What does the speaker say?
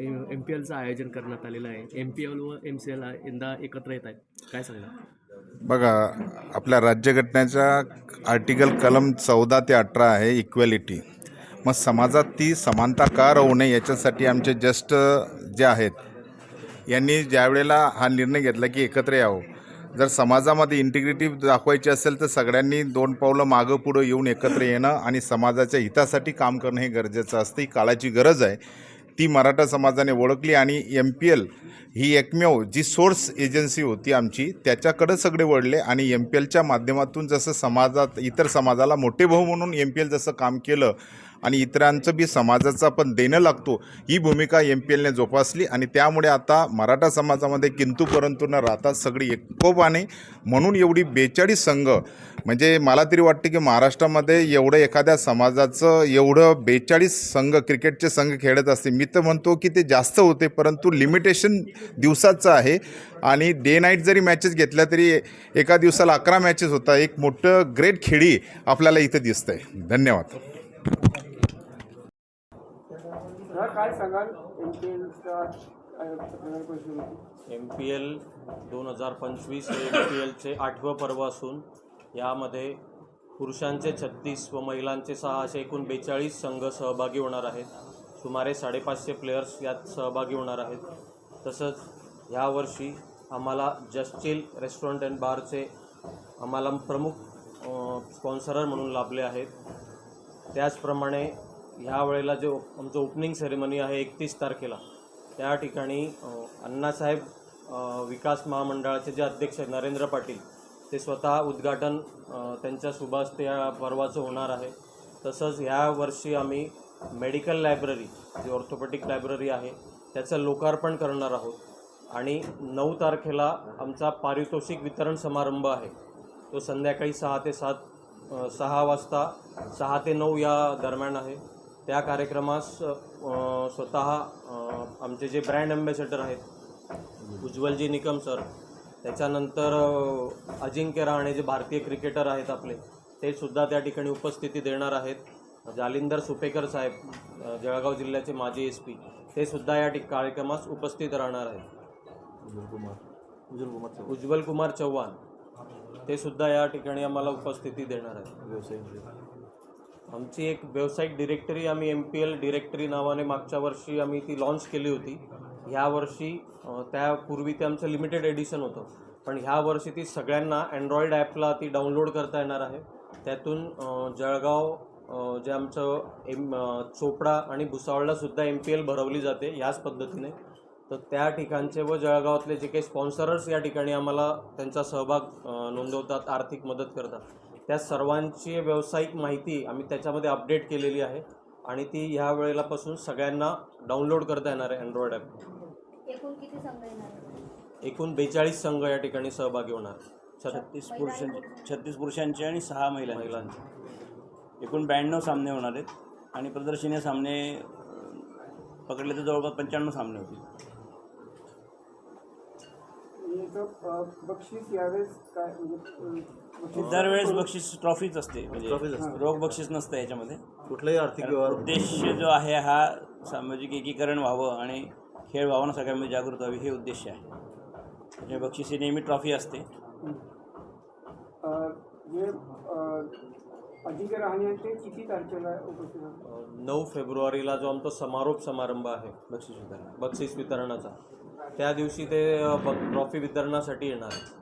M P एलचं आयोजन करण्यात आलेलं आहे. एम पी एल व एम सी एल यंदा एकत्र येत आहेत. काय सांगणार बघा आपल्या राज्यघटनेचा आर्टिकल कलम चौदा ते अठरा आहे इक्वॅलिटी मग समाजात ती समानता का राहू नये याच्यासाठी आमचे ज्येष्ठ जे आहेत यांनी ज्यावेळेला हा निर्णय घेतला की एकत्र यावं. जर समाजामध्ये इंटिग्रिटी दाखवायची असेल तर सगळ्यांनी दोन पावलं मागं पुढं येऊन एकत्र येणं आणि समाजाच्या हितासाठी काम करणं हे गरजेचं असतं. ही काळाची गरज आहे. ती मराठा समाजाने ओळखली आणि एम पी एल ही एकमेव जी सोर्स एजन्सी होती आमची त्याच्याकडं सगळे वळले आणि एम पी एलच्या माध्यमातून जसं समाजात इतर समाजाला मोठे भाऊ म्हणून एम पी एल जसं काम केलं आणि इतरांचं बी समाजाचा पण देणं लागतो. ही भूमिका एम पी एलने जोपासली आणि त्यामुळे आता मराठा समाजामध्ये किंतू परंतु न राहता सगळी एकोपाने. म्हणून एवढी बेचाळीस संघ म्हणजे मला तरी वाटते की महाराष्ट्रामध्ये एवढं एखाद्या समाजाचं एवढं बेचाळीस संघ क्रिकेटचे संघ खेळत असते मी तर म्हणतो की ते जास्त होते परंतु लिमिटेशन दिवसाचं आहे. आणि डे नाईट जरी मॅचेस घेतल्या तरी एका दिवसाला अकरा मॅचेस होता एक मोठं ग्रेट खेळी आपल्याला इथं दिसतंय. धन्यवाद हा काय सांगाल? एम पी एलचा एम पी एल दोन हजार पंचवीस हे एम पी एलचे आठवं पर्व असून यामध्ये पुरुषांचे छत्तीस व महिलांचे सहा असे एकूण बेचाळीस संघ सहभागी होणार आहेत. सुमारे साडेपाचशे प्लेयर्स यात सहभागी होणार आहेत. तसंच ह्यावर्षी आम्हाला जस्टिल रेस्टॉरंट अँड बारचे आम्हाला प्रमुख स्पॉन्सरर म्हणून लाभले आहेत. त्याचप्रमाणे ह्या वेळेला जो आमचं ओपनिंग सेरेमनी आहे एकतीस तारखेला त्या ठिकाणी अण्णासाहेब विकास महामंडळाचे जे अध्यक्ष नरेंद्र पाटील ते स्वतः उद्घाटन त्यांच्या सुभाष ते या पर्वाचं होणार आहे. तसंच ह्या वर्षी आम्ही मेडिकल लायब्ररी जी ऑर्थोपॅटिक लायब्ररी आहे त्याचं लोकार्पण करणार आहोत. आणि नऊ तारखेला आमचा पारितोषिक वितरण समारंभ आहे. तो संध्याकाळी सहा ते सात सहा वाजता सहा ते नऊ या दरम्यान आहे. त्या कार्यक्रमास स्वतः आमचे जे ब्रँड अँबॅसेडर आहेत उज्ज्वलजी निकम सर त्याच्यानंतर अजिंक्य राहणे जे भारतीय क्रिकेटर आहेत आपले ते सुद्धा त्या ठिकाणी उपस्थिती देणार आहेत. जालिंदर सुपेकर साहेब जळगाव जिल्ह्याचे माजी एस पी ते सुद्धा या ठिक कार्यक्रमास उपस्थित राहणार आहेत. उज्ज्वल कुमार चव्हाण. ते सुद्धा या ठिकाणी आम्हाला उपस्थिती देणार आहेत. आमची एक व्यावसायिक डिरेक्टरी आम्ही एम पी एल डिरेक्टरी नावाने मागच्या वर्षी आम्ही ती लॉन्च केली होती. ह्या वर्षी त्यापूर्वी ते आमचं लिमिटेड एडिशन होतं. पण ह्या वर्षी ती सगळ्यांना अँड्रॉइड ॲपला ती डाउनलोड करता येणार आहे. त्यातून जळगाव जे आमचं एम चोपडा आणि भुसावळलासुद्धा एम पी एल भरवली जाते ह्याच पद्धतीने. तर त्या ठिकाणचे व जळगावातले जे काही स्पॉन्सरर्स या ठिकाणी आम्हाला त्यांचा सहभाग नोंदवतात आर्थिक मदत करतात. त्या सर्वांची व्यावसायिक माहिती आम्ही त्याच्यामध्ये अपडेट केलेली आहे आणि ती ह्या वेळेलापासून सगळ्यांना डाउनलोड करता येणार आहे अँड्रॉइड ॲप एकूण किती संघ येणार आहेत? एकूण बेचाळीस संघ या ठिकाणी सहभागी होणार. छत छत्तीस पुरुषांचे. छत्तीस पुरुषांचे आणि सहा महिला महिलांचे. एकूण ब्याण्णव सामने होणार आहेत आणि प्रदर्शनीय सामने पकडले तर जवळपास पंच्याण्णव सामने होतील. याचं अ, बक्षीस यावेळेस काय म्हणजे दरवेळेस बक्षीस ट्रॉफीच असते म्हणजे रोख बक्षीस नसतं याच्यामध्ये. कुठलाही आर्थिक व्यवहार उद्देश जो आहे हा सामाजिक एकीकरण व्हावं आणि खेळ व्हावं ना सगळ्यांमध्ये जागृत व्हावी हे उद्देश आहे. म्हणजे बक्षीस ही नेहमी ट्रॉफी असते. अ, जे अ, अजिंक्य रहाणे आहेत ते किती तारखेला उपस्थित आहेत? अ, नऊ फेब्रुवारीला जो आमचा समारोप समारंभ आहे बक्षीस वितरण. बक्षीस वितरणाचा त्या दिवशी ते ट्रॉफी वितरणासाठी येणार